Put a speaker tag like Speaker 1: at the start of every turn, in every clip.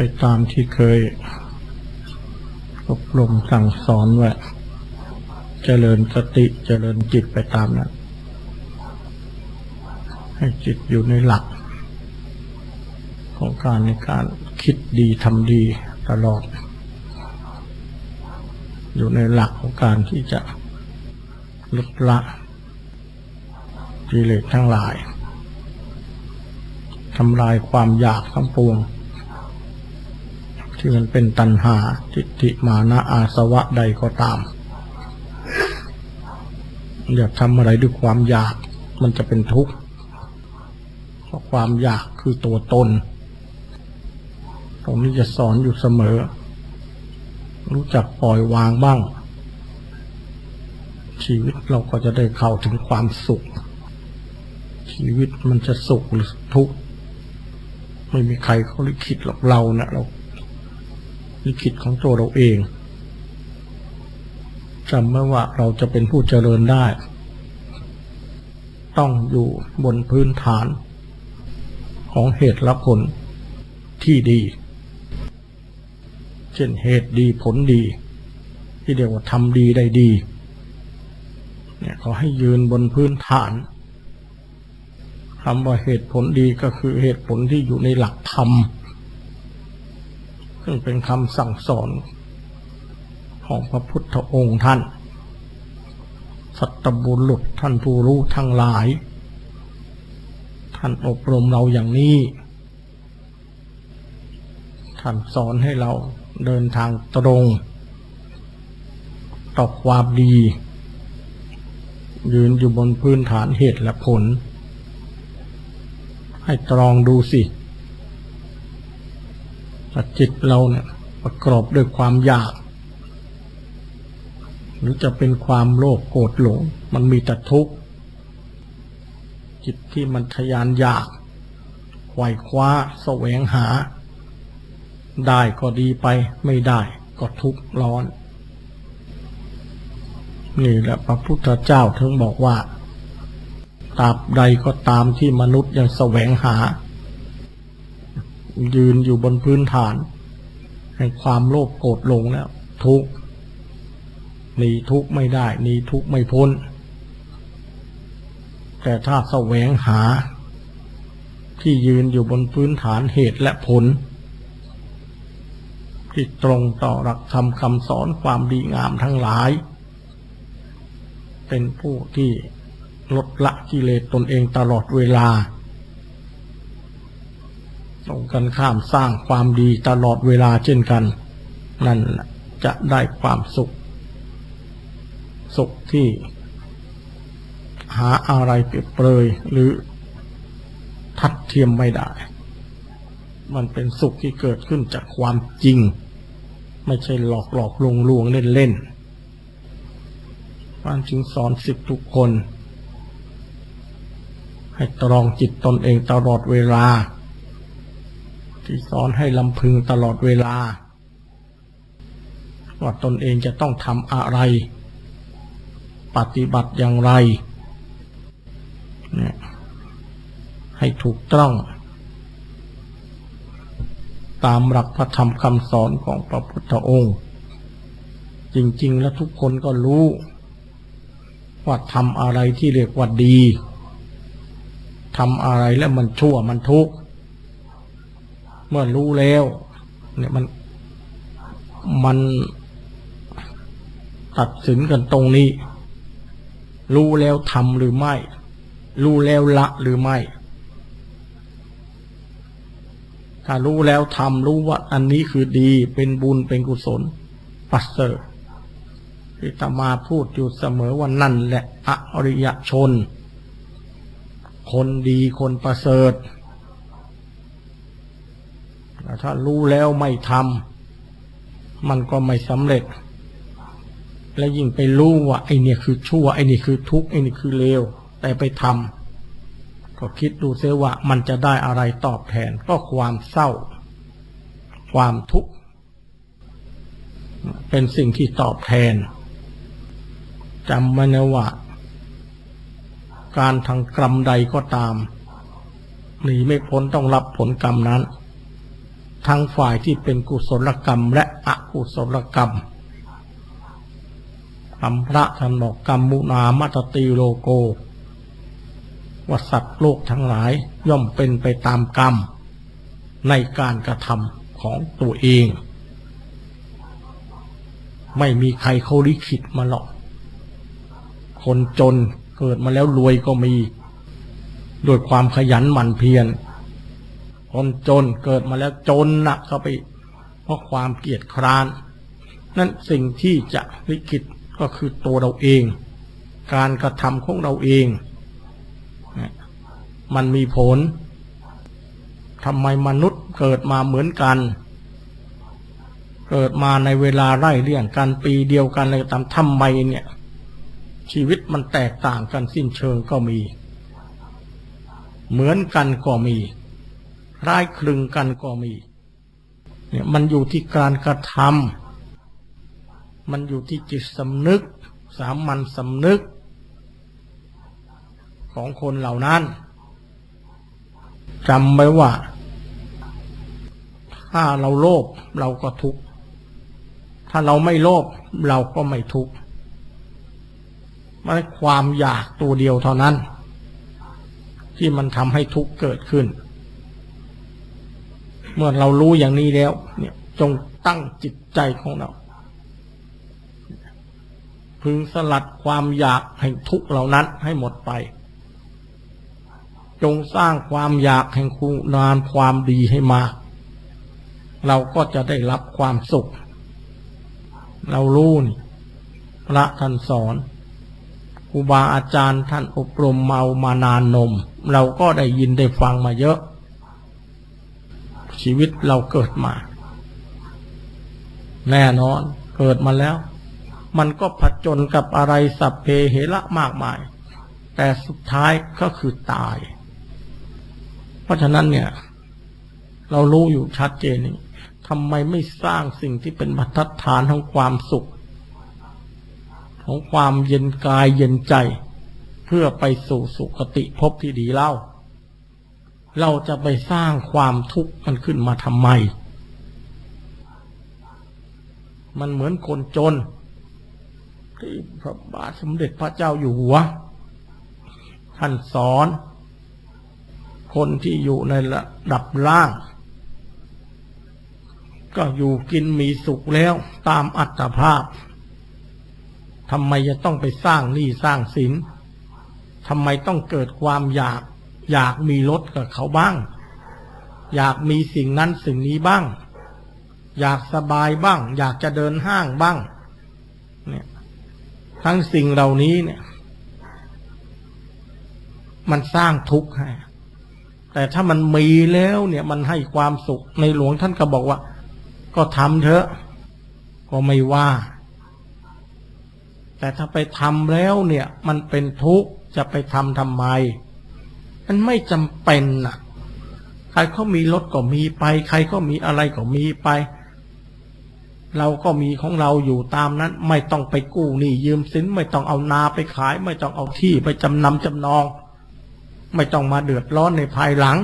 Speaker 1: ไปตามที่เคยอบรมสั่งสอนไว้เจริญสติเจริญจิตไปตามนั้นให้จิตอยู่ในหลัก ของการในการคิดดีทำดีตลอด อยู่ในหลักของการที่จะลดละกิเลสทั้งหลายทำลายความอยากทั้งปวง ที่มันเป็นตัณหาทิฏฐิมานะอาสวะใดก็ตาม อย่าทำอะไรด้วยความอยากมันจะเป็นทุกข์เพราะความอยากคือตัวตน ตรงนี้จะสอนอยู่เสมอ รู้จักปล่อยวางบ้าง ชีวิตเราก็จะได้เข้าถึงความสุข ชีวิตมันจะสุขหรือทุกข์ไม่มีใครเขาลิขิตหรอกเรานะเรา ลิขิตของตัวเราเองจำไว้ว่าเราจะเป็นผู้เจริญได้ ต้องอยู่บนพื้นฐาน ของเหตุและผลที่ดี เช่นเหตุดีผลดี ที่เรียกว่าทำดีได้ดีเนี่ยขาให้ยืนบนพื้นฐานคำว่าเหตุผลดีก็คือเหตุผลที่อยู่ในหลักธรรม ซึ่งเป็นคำสั่งสอนของพระพุทธองค์ท่าน สัตบุรุษท่านผู้รู้ทั้งหลาย ท่านอบรมเราอย่างนี้ ท่านสอนให้เราเดินทางตรง ต่อความดี ยืนอยู่บนพื้นฐานเหตุและผล ให้ตรองดูสิ ว่าจิตเราเนี่ย ประกอบด้วยความอยาก หรือจะเป็นความโลภโกรธหลง มันมีแต่ทุกข์จิตที่มันทยานอยากไขว่คว้าแสวงหา ได้ก็ดีไปไม่ได้ก็ทุกข์ร้อน นี่แหละพระพุทธเจ้าถึงบอกว่าตราบใดก็ตามที่มนุษย์ยังแสวงหา ยืนอยู่บนพื้นฐานแห่งความโลภโกรธหลงแล้วทุกข์หนีทุกข์ไม่ได้หนีทุกข์ไม่พ้น แต่ถ้าแสวงหา ที่ยืนอยู่บนพื้นฐานเหตุและผล ที่ตรงต่อหลักธรรมคำสอนความดีงามทั้งหลาย เป็นผู้ที่ลดละกิเลสตนเองตลอดเวลา ตรงกันข้ามสร้างความดีตลอดเวลาเช่นกัน นั่นจะได้ความสุข สุขที่หาอะไรเปรียบเปรยหรือทัดเทียมไม่ได้ มันเป็นสุขที่เกิดขึ้นจากความจริง ไม่ใช่หลอกหลอกลวงลวงเล่นเล่นพานจึงสอนสิทธิทุกคน ให้ตรองจิตตนเองตลอดเวลา ที่สอนให้ลำพึงตลอดเวลา ว่าตนเองจะต้องทำอะไร ปฏิบัติอย่างไร ให้ถูกต้อง ตามหลักพระธรรมคำสอนของพระพุทธองค์ จริง ๆ แล้วทุกคนก็รู้ ว่าทำอะไรที่เรียกว่าดีทำอะไรแล้วมันชั่วมันทุกข์ เมื่อรู้แล้ว เนี่ยมันมันตัดสินกันตรงนี้ รู้แล้วทำหรือไม่ รู้แล้วละหรือไม่ ถ้ารู้แล้วทำรู้ว่าอันนี้คือดีเป็นบุญเป็นกุศลปัสเสริฐที่ตมาพูดอยู่เสมอว่านั่นแหละอริยชน คนดีคนประเสริฐ ถ้ารู้แล้วไม่ทำมันก็ไม่สำเร็จ และยิ่งไปรู้ว่าไอเนี่ยคือชั่วไอนี่คือทุกข์ไอนี่คือเลวแต่ไปทำก็คิดดูเสียว่ามันจะได้อะไรตอบแทน ก็ความเศร้า ความทุกข์เป็นสิ่งที่ตอบแทนจำไว้นะว่าการทางกรรมใดก็ตามหนีไม่พ้นต้องรับผลกรรมนั้น ทั้งฝ่ายที่เป็นกุศลกรรมและอกุศลกรรมคำพระท่านอกกรรมมุนามัตติโลโกว่าสัตว์โลกทั้งหลายย่อมเป็นไปตามกรรม ในการกระทำของตัวเอง ไม่มีใครเขาลิขิตมาหรอก คนจนเกิดมาแล้วรวยก็มี โดยความขยันหมั่นเพียร คนจนเกิดมาแล้วจนหนักเข้าไป เพราะความเกียจคร้าน นั่นสิ่งที่จะลิขิตก็คือตัวเราเอง การกระทำของเราเอง มันมีผลทำไมมนุษย์เกิดมาเหมือนกัน เกิดมาในเวลาไร่เลี่ยงกันปีเดียวกันเลยตามทำไมเนี่ย ชีวิตมันแตกต่างกันสิ้นเชิงก็มี เหมือนกันก็มี ร้ายคลึงกันก็มี เนี่ยมันอยู่ที่การกระทำมันอยู่ที่จิตสำนึก สามัญสำนึก ของคนเหล่านั้นจำไว้ว่า ถ้าเราโลภเราก็ทุกข์ถ้าเราไม่โลภเราก็ไม่ทุกข์มันความอยากตัวเดียวเท่านั้น ที่มันทำให้ทุกข์เกิดขึ้น เมื่อเรารู้อย่างนี้แล้ว เนี่ย จงตั้งจิตใจของเรา พึงสลัดความอยากแห่งทุกเหล่านั้นให้หมดไป จงสร้างความอยากแห่งคุณานความดีให้มาเราก็จะได้รับความสุข เรารู้นี่พระท่านสอนครูบาอาจารย์ท่านอบรมเมามานานนม เราก็ได้ยินได้ฟังมาเยอะ ชีวิตเราเกิดมา แน่นอนเกิดมาแล้ว มันก็ผจญกับอะไรสัพเพเหระมากมาย แต่สุดท้ายก็คือตาย เพราะฉะนั้นเนี่ย เรารู้อยู่ชัดเจนนี่ทำไมไม่สร้างสิ่งที่เป็นบรรทัดฐานของความสุข ของความเย็นกายเย็นใจ เพื่อไปสู่สุคติภพที่ดีเล่า เราจะไปสร้างความทุกข์มันขึ้นมาทำไม มันเหมือนคนจน ที่พระบาทสมเด็จพระเจ้าอยู่หัว ท่านสอน คนที่อยู่ในระดับล่าง ก็อยู่กินมีสุขแล้วตามอัตภาพทำไมจะต้องไปสร้างหนี้สร้างสินทำไมต้องเกิดความอยาก อยากมีรถกับเขาบ้าง อยากมีสิ่งนั้นสิ่งนี้บ้าง อยากสบายบ้าง อยากจะเดินห้างบ้าง เนี่ย ทั้งสิ่งเหล่านี้เนี่ย มันสร้างทุกข์ให้แต่ถ้ามันมีแล้วเนี่ยมันให้ความสุขในหลวงท่านก็บอกว่า ก็ทำเถอะ ก็ไม่ว่า แต่ถ้าไปทำแล้วเนี่ย มันเป็นทุกข์จะไปทำทำไม มันไม่จำเป็นน่ะ ใครเขามีรถก็มีไป ใครก็มีอะไรก็มีไป เราก็มีของเราอยู่ตามนั้น ไม่ต้องไปกู้หนี้ยืมสินไม่ต้องเอานาไปขาย ไม่ต้องเอาที่ไปจำนำจำนอง ไม่ต้องมาเดือดร้อนในภายหลัง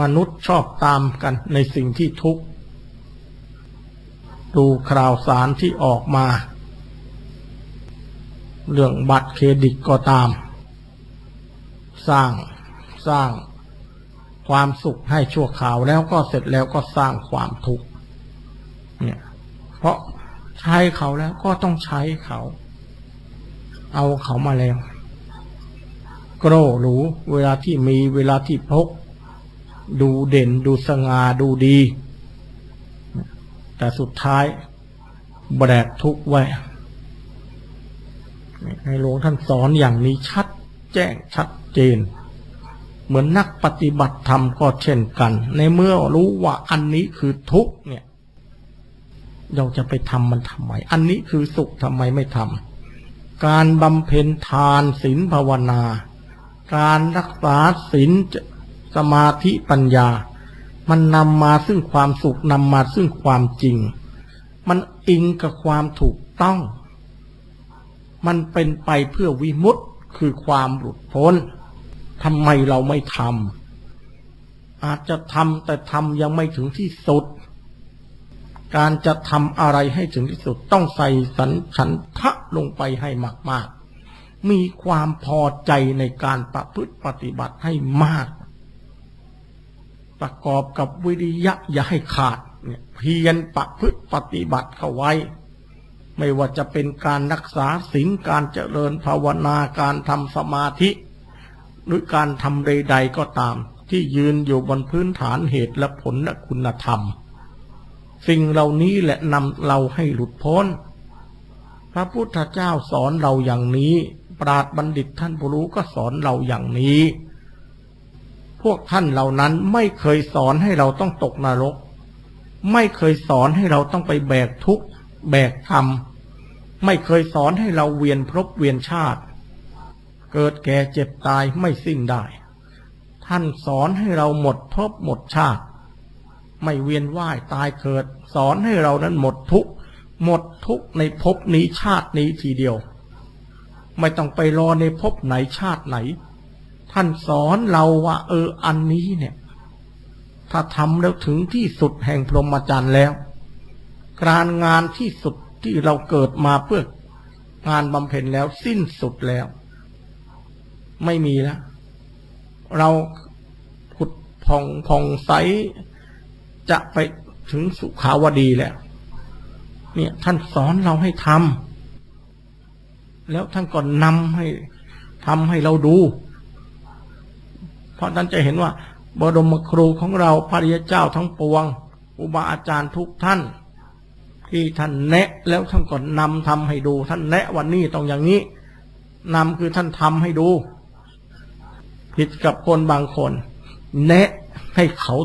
Speaker 1: มนุษย์ชอบตามกันในสิ่งที่ทุกข์ดูข่าวสารที่ออกมา เรื่องบัตรเครดิตก็ตาม สร้างสร้างความสุขให้ชั่วข่าวแล้วก็เสร็จแล้วก็สร้างความทุกข์เนี่ย เพราะใช้เขาแล้วก็ต้องใช้เขา เอาเขามาแล้วโกรหรูเวลาที่มีเวลาที่พก ดูเด่นดูสง่าดูดี แต่สุดท้ายแบกทุกข์ไว้ในหลวงท่านสอนอย่างนี้ชัดแจ้งชัด เจน เหมือนนักปฏิบัติธรรมก็เช่นกัน ในเมื่อรู้ว่าอันนี้คือทุกเนี่ย เราจะไปทำมันทำไม อันนี้คือสุขทำไมไม่ทำการบำเพ็ญทานศีลภาวนา การรักษาศีลสมาธิปัญญา มันนำมาซึ่งความสุขนำมาซึ่งความจริง มันอิงกับความถูกต้อง มันเป็นไปเพื่อวิมุตต์คือความหลุดพ้น ทำไมเราไม่ทำอาจจะทำแต่ทำยังไม่ถึงที่สุด การจะทำอะไรให้ถึงที่สุด ต้องใส่สันฉันทะลงไปให้มาก ๆ มีความพอใจในการประพฤติปฏิบัติให้มาก ประกอบกับวิริยะอย่าให้ขาดเนี่ยเพียรประพฤติปฏิบัติเข้าไว้ ไม่ว่าจะเป็นการรักษาศีลการเจริญภาวนาการทำสมาธิ หรือการทำใด ๆ ก็ตาม ที่ยืนอยู่บนพื้นฐานเหตุและผลและคุณธรรม สิ่งเหล่านี้แหละนำเราให้หลุดพ้น พระพุทธเจ้าสอนเราอย่างนี้ ปราดบัณฑิตท่านผู้รู้ก็สอนเราอย่างนี้ พวกท่านเหล่านั้นไม่เคยสอนให้เราต้องตกนรก ไม่เคยสอนให้เราต้องไปแบกทุกข์แบกธรรม ไม่เคยสอนให้เราเวียนพบเวียนชาติ เกิดแก่เจ็บตายไม่สิ้นได้ ท่านสอนให้เราหมดภพหมดชาติ ไม่เวียนว่ายตายเกิด สอนให้เรานั้นหมดทุกหมดทุกในภพนี้ชาตินี้ทีเดียว ไม่ต้องไปรอในภพไหนชาติไหน ท่านสอนเราว่าเอออันนี้เนี่ย ถ้าทำแล้วถึงที่สุดแห่งพรหมจรรย์แล้ว การงานที่สุดที่เราเกิดมาเพื่องานบำเพ็ญแล้วสิ้นสุดแล้ว ไม่มีแล้ว เราผุดพองพองใสจะไปถึงสุขาวดีแล้ว เนี่ย ท่านสอนเราให้ทำแล้วท่านก็นำให้ทำให้เราดู เพราะท่านจะเห็นว่า บรมครูของเราพระริยเจ้าทั้งปวง อุบาอาจารย์ทุกท่าน ที่ท่านแนะแล้วท่านก็นำทำให้ดู ท่านแนะวันนี้ต้องอย่างนี้นำคือท่านทำให้ดู ผิดกับคนบางคน แนะให้เขา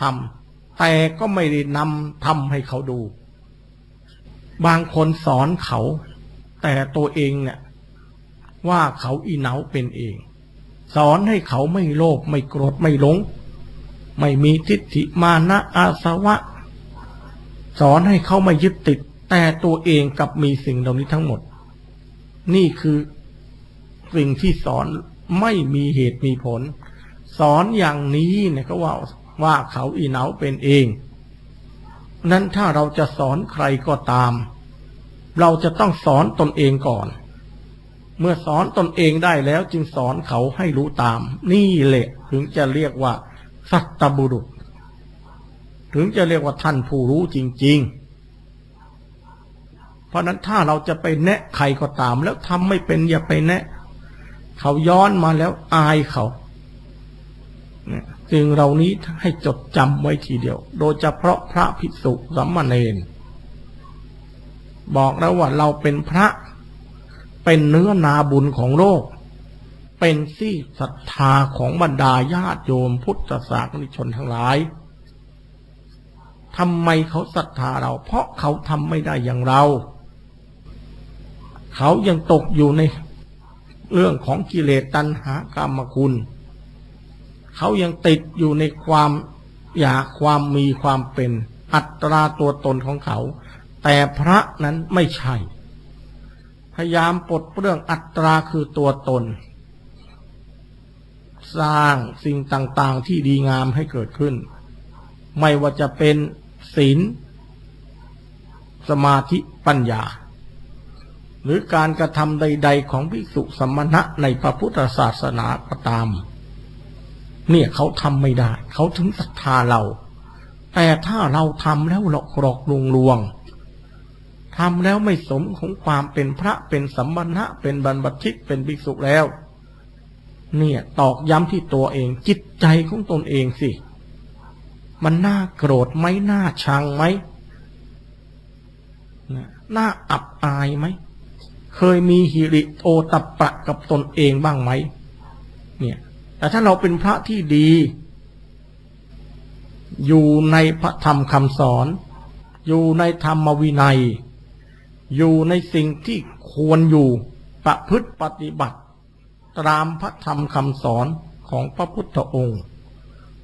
Speaker 1: ทำแต่ก็ไม่ได้นำทำให้เขาดู บางคนสอนเขา แต่ตัวเองเนี่ยว่าเขาอีเหนาเป็นเอง สอนให้เขาไม่โลภไม่โกรธไม่หลง ไม่มีทิฏฐิมานะอาสวะ สอนให้เขาไม่ยึดติด แต่ตัวเองกับมีสิ่งเหล่านี้ทั้งหมด นี่คือสิ่งที่สอน ไม่มีเหตุมีผล สอนอย่างนี้เนี่ยก็ว่าว่าเขาอีเหนาเป็นเอง นั้นถ้าเราจะสอนใครก็ตาม เราจะต้องสอนตนเองก่อน เมื่อสอนตนเองได้แล้วจึงสอนเขาให้รู้ตาม นี่แหละถึงจะเรียกว่า สัตบุรุษ ถึงจะเรียกว่าท่านผู้รู้จริง ๆเพราะนั้นถ้าเราจะไปแนะใครก็ตาม แล้วทำไม่เป็นอย่าไปแนะ เขาย้อนมาแล้วอายเขาเนี่ยจึงเรานี้ให้จดจำไว้ทีเดียว โดยเฉพาะพระภิกษุสัมมาเนนบอกแล้วว่าเราเป็นพระเป็นเนื้อนาบุญของโลก เป็นที่ศรัทธาของบรรดาญาติโยมพุทธศาสนิกชนทั้งหลายทำไมเขาศรัทธาเรา เพราะเขาทำไม่ได้อย่างเรา เขายังตกอยู่ใน เรื่องของกิเลสตัณหากรรมคุณ เขายังติดอยู่ในความอยากความมีความเป็นอัตราตัวตนของเขา แต่พระนั้นไม่ใช่ พยายามปลดเปลื้องอัตราคือตัวตน สร้างสิ่งต่างๆที่ดีงามให้เกิดขึ้น ไม่ว่าจะเป็นศีลสมาธิปัญญา หรือการกระทำใด ๆ ของภิกษุสมณะในพระพุทธศาสนาก็ตาม เนี่ยเขาทำไม่ได้ เขาถึงศรัทธาเรา แต่ถ้าเราทำแล้วหลอกหลอกลวงลวงทำแล้วไม่สมของความเป็นพระเป็นสัมมณะเป็นบรรพชิตเป็นภิกษุแล้ว เนี่ยตอกย้ำที่ตัวเองจิตใจของตนเองสิ มันน่าโกรธไหมน่าชังไหมน่าอับอายไหม เคยมีฮิริโอตปปะกับตนเองบ้างไหมเนี่ย แต่ถ้าเราเป็นพระที่ดี อยู่ในพระธรรมคำสอน อยู่ในธรรมวินัย อยู่ในสิ่งที่ควรอยู่ประพฤติปฏิบัติ ตามพระธรรมคำสอนของพระพุทธองค์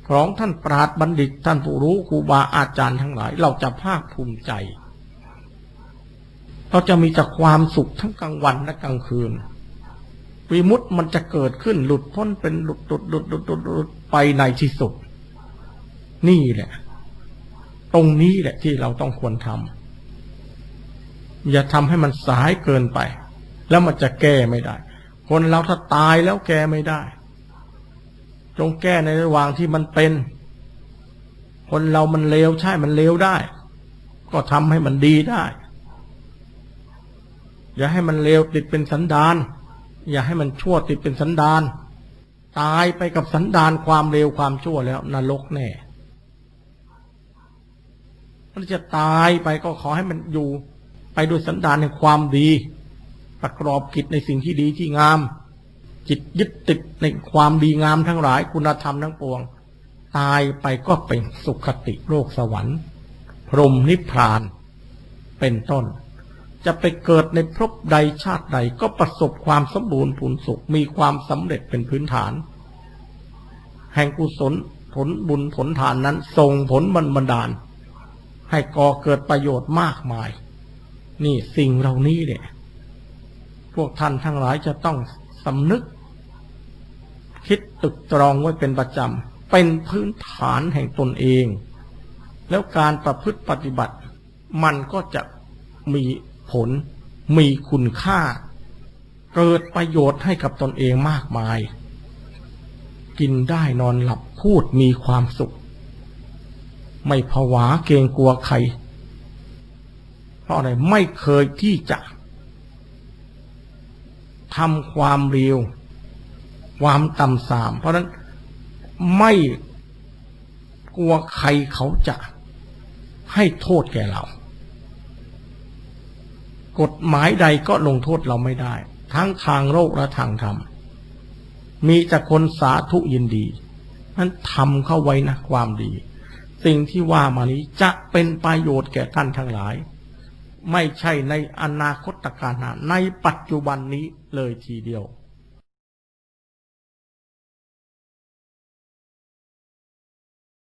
Speaker 1: ของท่านปราดบัณฑิตท่านผู้รู้ครูบาอาจารย์ทั้งหลาย เราจะภาคภูมิใจ เราจะมีแต่ความสุขทั้งกลางวันและกลางคืนวิมุตติมันจะเกิดขึ้นหลุดพ้นเป็นหลุดหลุดหลุดหลุดหลุดหลุดไปในที่สุด นี่แหละ ตรงนี้แหละที่เราต้องควรทำอย่าทำให้มันสายเกินไป แล้วมันจะแก้ไม่ได้ คนเราถ้าตายแล้วแก้ไม่ได้ จงแก้ในระหว่างที่มันเป็น คนเรามันเลวใช่มันเลวได้ ก็ทำให้มันดีได้ อย่าให้มันเลวติดเป็นสันดาน อย่าให้มันชั่วติดเป็นสันดาน ตายไปกับสันดานความเลวความชั่วแล้วนรกแน่มันจะตายไปก็ขอให้มันอยู่ ไปด้วยสันดานแห่งความดี ประกอบกิจในสิ่งที่ดีที่งาม จิตยึดติดในความดีงามทั้งหลายคุณธรรมทั้งปวง ตายไปก็เป็นสุขติโลกสวรรค์ พรหมนิพพานเป็นต้น จะไปเกิดในภพใดชาติใดก็ประสบความสมบูรณ์ผลสุขมีความสำเร็จเป็นพื้นฐาน แห่งกุศลผลบุญผลทานนั้นส่งผลบันบันดาล ให้ก่อเกิดประโยชน์มากมาย นี่สิ่งเหล่านี้เนี่ย พวกท่านทั้งหลายจะต้องสำนึก คิดตึกตรองไว้เป็นประจำ เป็นพื้นฐานแห่งตนเอง แล้วการประพฤติปฏิบัติ มันก็จะมี ผลมีคุณค่า เกิดประโยชน์ให้กับตนเองมากมาย กินได้นอนหลับพูดมีความสุข ไม่ผวาเกรงกลัวใคร เพราะอะไรไม่เคยที่จะทำความเร็วความต่ำสาม เพราะฉะนั้นไม่กลัวใครเขาจะให้โทษแก่เรา กฎหมายใดก็ลงโทษเราไม่ได้ ทั้งทางโลกและทางธรรม มีแต่คนสาธุยินดีนั้นทำเข้าไว้นะความดี สิ่งที่ว่ามานี้จะเป็นประโยชน์แก่ท่านทั้งหลาย ไม่ใช่ในอนาคตการหน้าในปัจจุบันนี้เลยทีเดียว